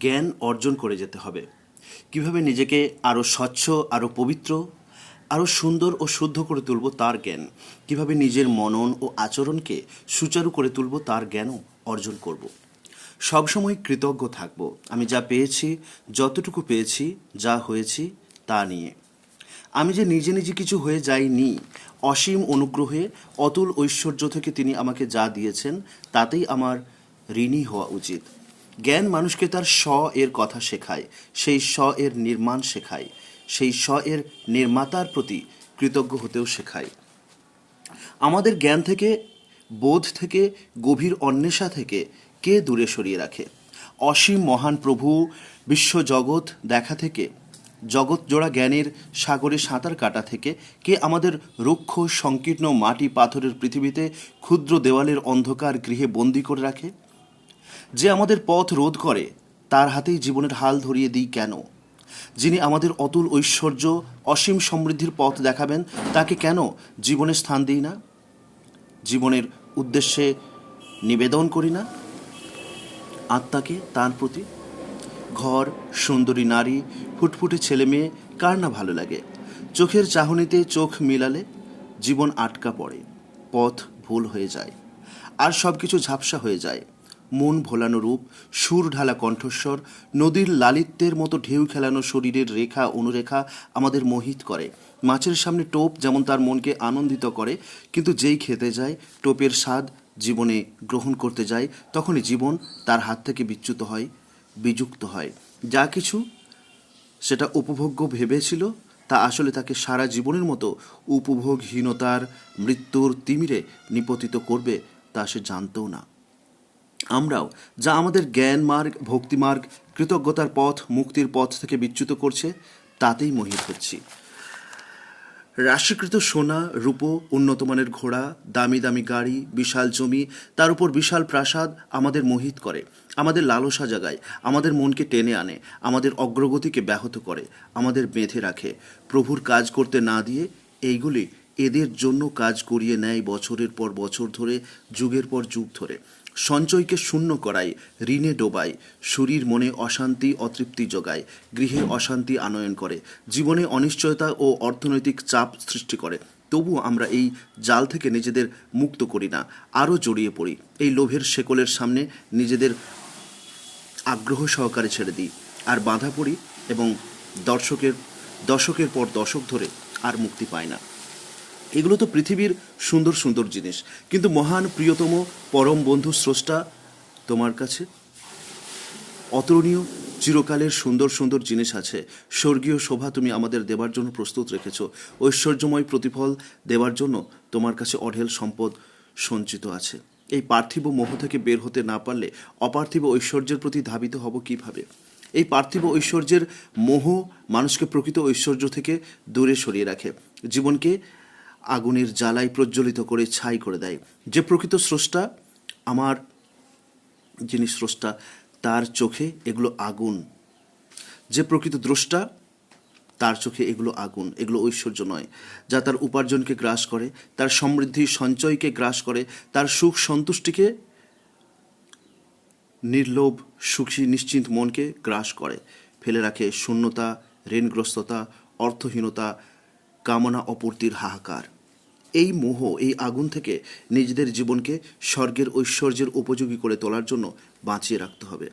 জ্ঞান অর্জন করে যেতে হবে। কীভাবে নিজেকে আরও স্বচ্ছ আরও পবিত্র আরও সুন্দর ও শুদ্ধ করে তুলব তার জ্ঞান? কীভাবে নিজের মনন ও আচরণকে সুচারু করে তুলব তার জ্ঞানও অর্জন করব? সবসময় কৃতজ্ঞ থাকব। আমি যা পেয়েছি, যতটুকু পেয়েছি, যা হয়েছি, তা নিয়ে। আমি যে নিজে নিজে কিছু হয়ে যাইনি, অসীম অনুগ্রহে অতুল ঐশ্বর্য থেকে তিনি আমাকে যা দিয়েছেন, তাতেই আমার ঋণী হওয়া উচিত। জ্ঞান মানুষকে তার স্ব এর কথা শেখায়, সেই স্ব এর নির্মাণ শেখায়, সেই স্ব এর নির্মাতার প্রতি কৃতজ্ঞ হতেও শেখায়। আমাদের জ্ঞান থেকে, বোধ থেকে, গভীর অন্বেষা থেকে কে দূরে সরিয়ে রাখে? অসীম মহান প্রভু বিশ্ব জগৎ দেখা থেকে, জগৎ জোড়া জ্ঞানের সাগরে সাঁতার কাটা থেকে কে আমাদের রুক্ষ, সংকীর্ণ মাটি পাথরের পৃথিবীতে ক্ষুদ্র দেওয়ালের অন্ধকার গৃহে বন্দি করে রাখে? যে আমাদের পথ রোধ করে, তার হাতেই জীবনের হাল ধরিয়ে দিই কেন? যিনি আমাদের অতুল ঐশ্বর্য, অসীম সমৃদ্ধির পথ দেখাবেন, তাকে কেন জীবনে স্থান দিই না? জীবনের উদ্দেশ্যে নিবেদন করি না? আত্মাকে তার প্রতি? ঘর, সুন্দরী নারী, ফুটফুটে ছেলে মেয়ে, কার না ভালো লাগে? চোখের চাহনিতে চোখ মিলালে জীবন আটকা পড়ে, পথ ভুল হয়ে যায়, আর সব কিছু ঝাপসা হয়ে যায়। মন ভোলানো রূপ, সুর ঢালা কণ্ঠস্বর, নদীর লালিত্যের মতো ঢেউ খেলানো শরীরের রেখা, অনুরেখা আমাদের মোহিত করে। মাছের সামনে টোপ যেমন তার মনকে আনন্দিত করে, কিন্তু যেই খেতে যায়, টোপের স্বাদ জীবনে গ্রহণ করতে যায়, তখনই জীবন তার হাত থেকে বিচ্যুত হয়, বিযুক্ত হয়। যা কিছু সেটা উপভোগ্য ভেবেছিল, তা আসলে তাকে সারা জীবনের মতো উপভোগহীনতার মৃত্যুর তিমিরে নিপতিত করবে, তা সে জানতেও না। আমরাও, যা আমাদের জ্ঞান মার্গ ভক্তিমার্গ কৃতজ্ঞতার পথ, মুক্তির পথ থেকে বিচ্যুত করছে, তাতেই মোহিত হচ্ছি। রাশিকৃত সোনা, রূপো, উন্নতমানের ঘোড়া, দামি দামি গাড়ি, বিশাল জমি, তার উপর বিশাল প্রাসাদ আমাদের মোহিত করে, আমাদের লালসা জাগায়, আমাদের মনকে টেনে আনে, আমাদের অগ্রগতিকে ব্যাহত করে, আমাদের বেঁধে রাখে। প্রভুর কাজ করতে না দিয়ে এইগুলি এদের জন্য কাজ করিয়ে নেয় বছরের পর বছর ধরে, যুগের পর যুগ ধরে। সঞ্চয়কে শূন্য করায়, ঋণে ডোবায়, শরীর মনে অশান্তি, অতৃপ্তি যোগায় গৃহে অশান্তি আনয়ন করে, জীবনে অনিশ্চয়তা ও অর্থনৈতিক চাপ সৃষ্টি করে। তবুও আমরা এই জাল থেকে নিজেদের মুক্ত করি না, আরও জড়িয়ে পড়ি। এই লোভের শেকলের সামনে নিজেদের আগ্রহ সহকারে ছেড়ে দিই, আর বাঁধা পড়ি এবং দর্শকের, দশকের পর দশক ধরে আর মুক্তি পায় না। এগুলো তো পৃথিবীর সুন্দর সুন্দর জিনিস। কিন্তু মহান প্রিয়তম পরম বন্ধু স্রষ্টা তোমার কাছে? অতুলনীয়, চিরকালের সুন্দর সুন্দর জিনিস আছে। স্বর্গীয় শোভা তুমি আমাদের দেবার জন্য প্রস্তুত রেখেছ। ঐশ্বর্যময় প্রতিফল দেওয়ার জন্য তোমার কাছে অঢেল সম্পদ সঞ্চিত আছে। এই পার্থিব মোহ থেকে বের হতে না পারলে অপার্থিব ঐশ্বর্যের প্রতি ধাবিত হব কীভাবে? এই পার্থিব ঐশ্বর্যের মোহ মানুষকে প্রকৃত ঐশ্বর্য থেকে দূরে সরিয়ে রাখে। জীবনকে আগুনের জ্বালাই প্রজ্বলিত করে ছাই করে দেয়। যে প্রকৃত স্রষ্টা, আমার যিনি স্রষ্টা, তার চোখে এগুলো আগুন। যে প্রকৃত দ্রষ্টা, তার চোখে এগুলো আগুন, এগুলো ঐশ্বর্য নয়। যা তার উপার্জনকে গ্রাস করে, তার সমৃদ্ধি সঞ্চয়কে গ্রাস করে, তার সুখ সন্তুষ্টিকে নির্লোভ, সুখী, নিশ্চিন্ত মনকে গ্রাস করে। ফেলে রাখে শূন্যতা, ঋণগ্রস্ততা, অর্থহীনতা কামনা অপূর্তির হাহাকার। এই মোহ, এই আগুন থেকে নিজেদের জীবনকে স্বর্গের ঐশ্বর্যের উপযোগী করে তোলার জন্য বাঁচিয়ে রাখতে হবে।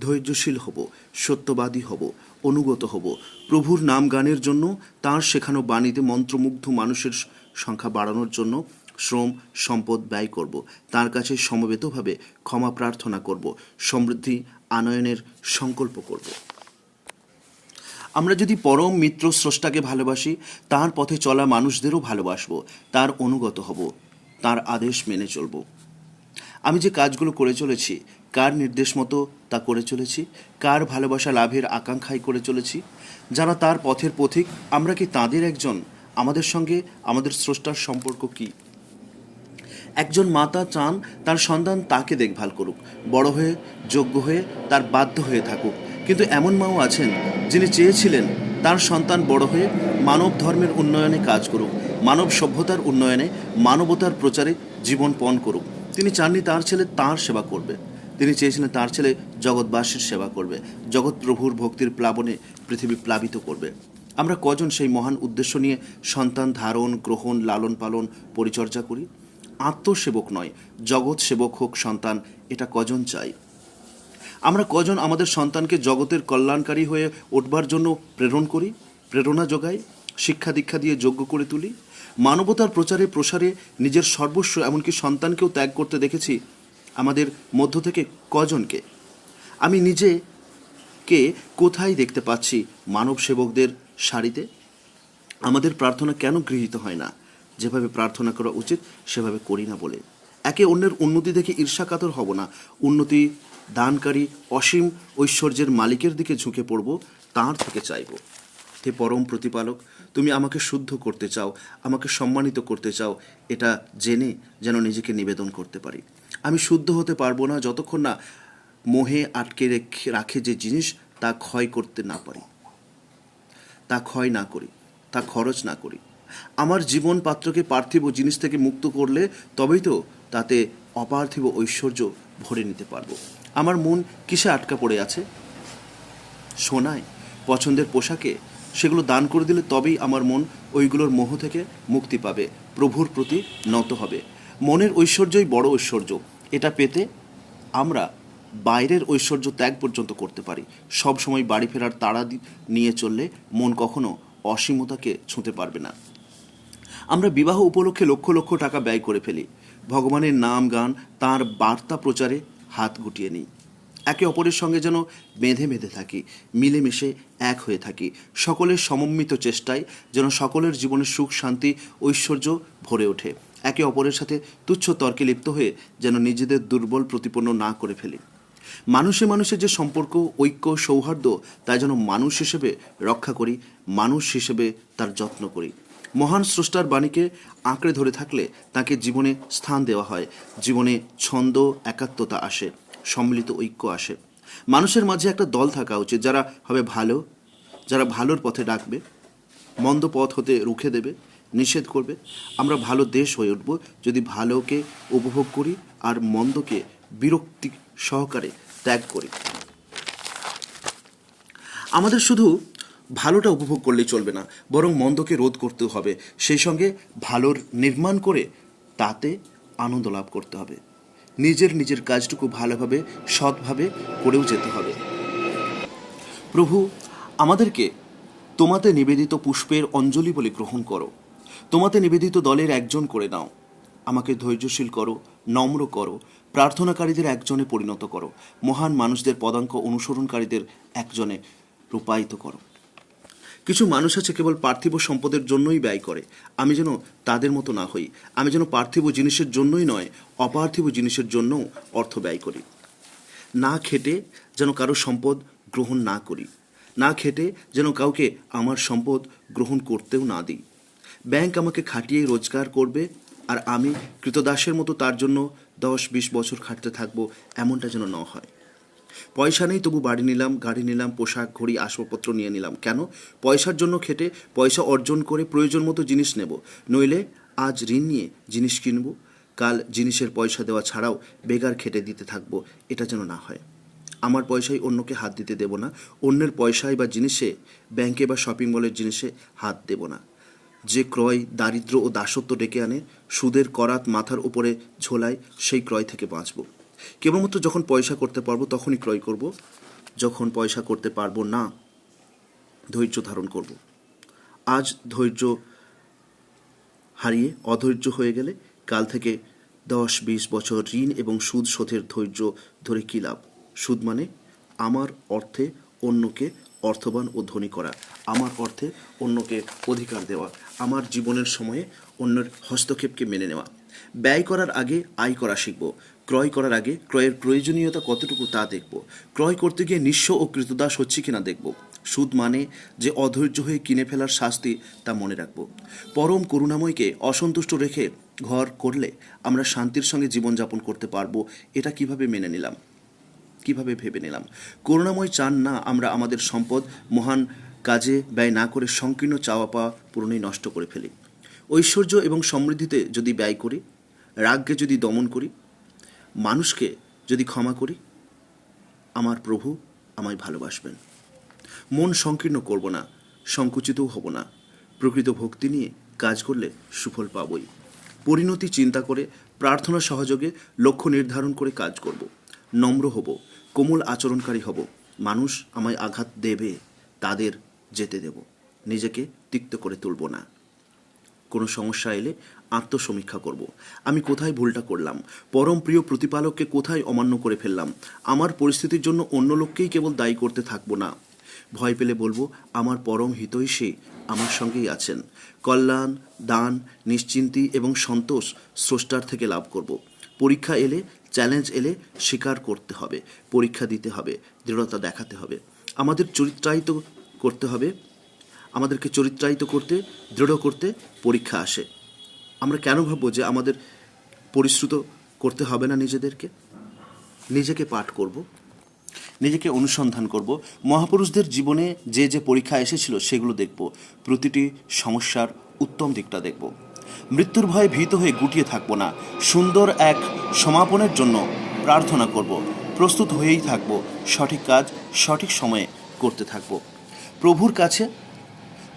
ধৈর্যশীল হব, সত্যবাদী হব, অনুগত হব। প্রভুর নাম গানের জন্য, তাঁর শেখানো বাণীতে মন্ত্রমুগ্ধ মানুষের সংখ্যা বাড়ানোর জন্য শ্রম, সম্পদ ব্যয় করব। তার কাছে সমবেতভাবে ক্ষমা প্রার্থনা করব। সমৃদ্ধি, আনয়নের সংকল্প করব। আমরা যদি পরম মিত্র স্রষ্টাকে ভালোবাসি, তার পথে চলা মানুষদেরও ভালোবাসব, তার অনুগত হব, তার আদেশ মেনে চলব। আমি যে কাজগুলো করে চলেছি, কার নির্দেশ মতো তা করে চলেছি, কার ভালোবাসা লাভের আকাঙ্ক্ষায় করে চলেছি, যারা তার পথের পথিক, আমরা কি তাদের একজন? আমাদের সঙ্গে আমাদের স্রষ্টার সম্পর্ক কী? একজন মাতা চান তার সন্তান তাকে দেখভাল করুক, বড় হয়ে, যোগ্য হয়ে তার বাধ্য হয়ে থাকুক, কিন্তু এমন মাও আছেন যিনি চেয়েছিলেন তার সন্তান বড় হয়ে মানব ধর্মের উন্নয়নে কাজ করুক, মানব সভ্যতার উন্নয়নে, মানবতার প্রচারে জীবন পণ করুক। তিনি চাননি তার ছেলে তার সেবা করবে। তিনি চেয়েছিলেন তার ছেলে জগৎবাসীর সেবা করবে, জগৎ প্রভুর ভক্তির প্লাবনে পৃথিবী প্লাবিত করবে। আমরা কজন সেই মহান উদ্দেশ্য নিয়ে সন্তান ধারণ, গ্রহণ, লালন পালন, পরিচর্যা করি? আত্মসেবক নয় জগৎ সেবক হোক সন্তান, এটা কজন চাই আমরা কজন আমাদের সন্তানকে জগতের কল্যাণকারী হয়ে উঠবার জন্য প্রেরণ করি? প্রেরণা যোগাই, শিক্ষা দীক্ষা দিয়ে যোগ্য করে তুলি? মানবতার প্রচারে প্রসারে নিজের সর্বস্ব এমনকি সন্তানকেও ত্যাগ করতে দেখেছি। আমাদের মধ্য থেকে কজনকে? আমি নিজে কে কোথায় দেখতে পাচ্ছি মানব সেবকদের সারিতে? আমাদের প্রার্থনা কেন গৃহীত হয় না? যেভাবে প্রার্থনা করা উচিত, সেভাবে করি না বলে। একে অন্যের উন্নতি দেখে ঈর্ষাকাতর হব না। উন্নতি দানকারী অসীম ঐশ্বর্যের মালিকের দিকে ঝুঁকে পড়ব, তাঁর থেকে চাইব। হে পরম প্রতিপালক, তুমি আমাকে শুদ্ধ করতে চাও, আমাকে সম্মানিত করতে চাও, এটা জেনে যেন নিজেকে নিবেদন করতে পারি। আমি শুদ্ধ হতে পারব না যতক্ষণ না মোহে আটকে রেখে, রাখে যে জিনিস, তা ক্ষয় করতে না পারি। তা ক্ষয় না করি, তা খরচ না করি। আমার জীবন পাত্রকে পার্থিব জিনিস থেকে মুক্ত করলে তবেই তো তাতে অপার্থিব ঐশ্বর্য ভরে নিতে পারব। আমার মন কিসে আটকা পড়ে আছে? সোনায় পছন্দের পোশাকে সেগুলো দান করে দিলে তবেই আমার মন ওইগুলোর মোহ থেকে মুক্তি পাবে, প্রভুর প্রতি নত হবে। মনের ঐশ্বর্যই বড় ঐশ্বর্য। এটা পেতে আমরা বাইরের ঐশ্বর্য ত্যাগ পর্যন্ত করতে পারি। সব সময় বাড়ি ফেরার তাড়া নিয়ে চললে মন কখনো অসীমতাকে ছুঁতে পারবে না। আমরা বিবাহ উপলক্ষে লক্ষ লক্ষ টাকা ব্যয় করে ফেলি। ভগবানের নাম গান, তার বার্তা প্রচারে হাত গুটিয়ে নিই। একে অপরের সঙ্গে যেন বেঁধে বেঁধে থাকি, মিলেমিশে এক হয়ে থাকি। সকলের সমন্বিত চেষ্টায় যেন সকলের জীবনে সুখ, শান্তি, ঐশ্বর্য ভরে ওঠে। একে অপরের সাথে তুচ্ছ তর্কে লিপ্ত হয়ে যেন নিজেদের দুর্বল প্রতিপন্ন না করে ফেলি। মানুষে মানুষের যে সম্পর্ক, ঐক্য, সৌহার্দ্য, তা যেন মানুষ হিসেবে রক্ষা করি, মানুষ হিসেবে তার যত্ন করি। মহান স্রষ্টার বাণীকে আঁকড়ে ধরে থাকলে তাকে জীবনে স্থান দেওয়া হয়। জীবনে ছন্দ, একাত্মতা আসে, সম্মিলিত ঐক্য আসে। মানুষের মাঝে একটা দল থাকা উচিত, যারা হবে ভালো, যারা ভালোর পথে ডাকবে, মন্দ পথ হতে রুখে দেবে, নিষেধ করবে। আমরা ভালো দেশ হয়ে উঠব যদি ভালোকে উপভোগ করি আর মন্দকে বিরক্তি সহকারে ত্যাগ করি। আমাদের শুধু ভালোটা উপভোগ করলেই চলবে না, বরং মন্দকে রোধ করতে হবে। সেই সঙ্গে ভালোর নির্মাণ করে তাতে আনন্দ লাভ করতে হবে। নিজের নিজের কাজটুকু ভালোভাবে, সৎভাবে করেও যেতে হবে। প্রভু, আমাদেরকে তোমাতে নিবেদিত পুষ্পের অঞ্জলি বলে গ্রহণ করো। তোমাতে নিবেদিত দলের একজন করে নাও। আমাকে ধৈর্যশীল করো, নম্র করো, প্রার্থনাকারীদের একজনে পরিণত করো, মহান মানুষদের পদাঙ্ক অনুসরণকারীদের একজনে রূপায়িত করো। কিছু মানুষ আছে কেবল পার্থিব সম্পদের জন্যই ব্যয় করে। আমি যেন তাদের মতো না হই। আমি যেন পার্থিব জিনিসের জন্যই নয়, অপার্থিব জিনিসের জন্যও অর্থ ব্যয় করি। না খেটে যেন কারও সম্পদ গ্রহণ না করি। না খেটে যেন কাউকে আমার সম্পদ গ্রহণ করতেও না দিই। ব্যাংক আমাকে খাটিয়ে রোজগার করবে আর আমি কৃতদাসের মতো তার জন্য দশ বিশ বছর খাটতে থাকব, এমনটা যেন না হয়। পয়সা নেই, তবু বাড়ি নিলাম, গাড়ি নিলাম, পোশাক, ঘড়ি, আসবাবপত্র নিয়ে নিলাম। কেন? পয়সার জন্য খেটে পয়সা অর্জন করে প্রয়োজন মতো জিনিস নেব। নইলে আজ ঋণ নিয়ে জিনিস কিনব, কাল জিনিসের পয়সা দেওয়া ছাড়াও বেগার খেটে দিতে থাকব, এটা যেন না হয়। আমার পয়সায় অন্যকে হাত দিতে দেব না, অন্যের পয়সায় বা জিনিসে, ব্যাংকে বা শপিং মলের জিনিসে হাত দেব না। যে ক্রয় দারিদ্র ও দাসত্ব ডেকে আনে, সুদের করাত মাথার উপরে ঝোলায়, সেই ক্রয় থেকে বাঁচব। কেবলমাত্র যখন পয়সা করতে পারব তখনই ক্রয় করব, যখন পয়সা করতে পারব না, ধৈর্য ধারণ করব। আজ ধৈর্য হারিয়ে অধৈর্য হয়ে গেলে কাল থেকে দশ, বিশ বছর ঋণ এবং সুদ শোধের ধৈর্য ধরে কী লাভ? সুদ মানে আমার অর্থে অন্যকে অর্থবান ও ধনী করা, আমার অর্থে অন্যকে অধিকার দেওয়া, আমার জীবনের সময়ে অন্যের হস্তক্ষেপকে মেনে নেওয়া। ব্যয় করার আগে আয় করা শিখব ক্রয় করার আগে ক্রয়ের প্রয়োজনীয়তা কতটুকু তা দেখব। ক্রয় করতে গিয়ে নিঃস্ব ও কৃতদাস হচ্ছে কিনা দেখব। সুদ মানে যে অধৈর্য হয়ে কিনে ফেলার শাস্তি তা মনে রাখব। পরম করুণাময়কে অসন্তুষ্ট রেখে ঘর করলে আমরা শান্তির সঙ্গে জীবনযাপন করতে পারব, এটা কীভাবে মেনে নিলাম? কীভাবে ভেবে নিলাম? করুণাময় চান না আমরা আমাদের সম্পদ মহান কাজে ব্যয় না করে সংকীর্ণ চাওয়া পাওয়া পূরণেই নষ্ট করে ফেলি। ঐশ্বর্য এবং সমৃদ্ধিতে যদি ব্যয় করি, রাগকে যদি দমন করি মানুষকে যদি ক্ষমা করি, আমার প্রভু আমায় ভালোবাসবেন। মন সংকীর্ণ করব না, সংকুচিতও হব না। প্রকৃত ভক্তি নিয়ে কাজ করলে সুফল পাবই। পরিণতি চিন্তা করে, প্রার্থনা সহযোগে লক্ষ্য নির্ধারণ করে কাজ করব। নম্র হব, কোমল আচরণকারী হব। মানুষ আমায় আঘাত দেবে, তাদের যেতে দেব। নিজেকে তিক্ত করে তুলব না। কোনো সমস্যা এলে আত্মসমীক্ষা করব। আমি কোথায় ভুলটা করলাম? পরম প্রিয় প্রতিপালককে কোথায় অমান্য করে ফেললাম? আমার পরিস্থিতির জন্য অন্য লোককেই কেবল দায়ী করতে থাকব না। ভয় পেলে বলব, আমার পরম হিতৈষী আমার সঙ্গেই আছেন। কল্যাণ, দান, নিশ্চিন্তি এবং সন্তোষ স্রষ্টার থেকে লাভ করব। পরীক্ষা এলে, চ্যালেঞ্জ এলে স্বীকার করতে হবে, পরীক্ষা দিতে হবে, দৃঢ়তা দেখাতে হবে। আমাদের চরিত্রায়িত করতে হবে আমাদেরকে চরিত্রায়িত করতে, দৃঢ় করতে পরীক্ষা আসে। আমরা কেন ভাববো যে আমাদের পরিশ্রুত করতে হবে না নিজেদেরকে? নিজেকে পাঠ করব, নিজেকে অনুসন্ধান করব। মহাপুরুষদের জীবনে যে যে পরীক্ষা এসেছিল সেগুলো দেখব, প্রতিটি সমস্যার উত্তম দিকটা দেখব। মৃত্যুর ভয়ে ভীত হয়ে গুটিয়ে থাকব না, সুন্দর এক সমাপনের জন্য প্রার্থনা করব, প্রস্তুত হয়েই থাকব, সঠিক কাজ সঠিক সময়ে করতে থাকব। প্রভুর কাছে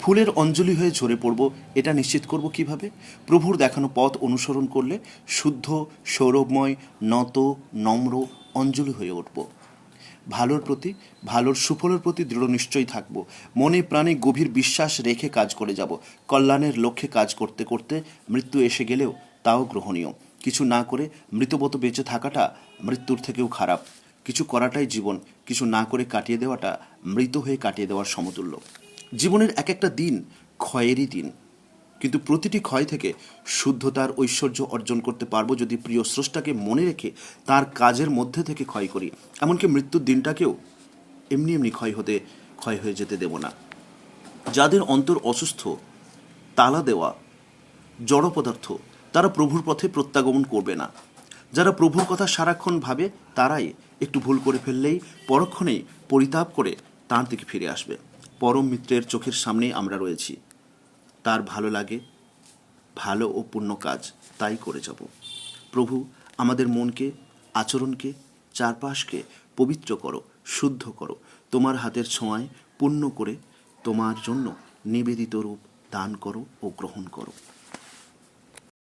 ফুলের অঞ্জলি হয়ে ঝরে পড়ব, এটা নিশ্চিত করব কীভাবে? প্রভুর দেখানো পথ অনুসরণ করলে শুদ্ধ, সৌরভময়, নত, নম্র অঞ্জলি হয়ে উঠব। ভালোর প্রতি, ভালোর সুফলের প্রতি দৃঢ় নিশ্চয়ই থাকব। মনে প্রাণে গভীর বিশ্বাস রেখে কাজ করে যাব। কল্যাণের লক্ষ্যে কাজ করতে করতে মৃত্যু এসে গেলেও তাও গ্রহণীয়। কিছু না করে মৃতবত বেঁচে থাকাটা মৃত্যুর থেকেও খারাপ। কিছু করাটাই জীবন, কিছু না করে কাটিয়ে দেওয়াটা মৃত হয়ে কাটিয়ে দেওয়ার সমতুল্য। জীবনের এক একটা দিন ক্ষয়েরই দিন। কিন্তু প্রতিটি ক্ষয় থেকে শুদ্ধতার ঐশ্বর্য অর্জন করতে পারব যদি প্রিয় স্রষ্টাকে মনে রেখে তার কাজের মধ্যে থেকে ক্ষয় করি। এমনকি মৃত্যুর দিনটাকেও এমনি এমনি ক্ষয় হতে, ক্ষয় হয়ে যেতে দেব না। যাদের অন্তর অসুস্থ, তালা দেওয়া, জড় পদার্থ, তারা প্রভুর পথে প্রত্যাগমন করবে না। যারা প্রভুর কথা সারাক্ষণ ভাবে, তারাই একটু ভুল করে ফেললেই, পরক্ষণেই পরিতাপ করে তার দিকে ফিরে আসবে। পরম মিত্রের চোখের সামনেই আমরা রয়েছি। তার ভালো লাগে, ভালো ও পূর্ণ কাজ, তাই করে যাব। প্রভু, আমাদের মনকে, আচরণকে, চারপাশকে পবিত্র করো, শুদ্ধ করো। তোমার হাতের ছোঁয়ায় পূর্ণ করে তোমার জন্য নিবেদিত রূপ দান করো ও গ্রহণ করো।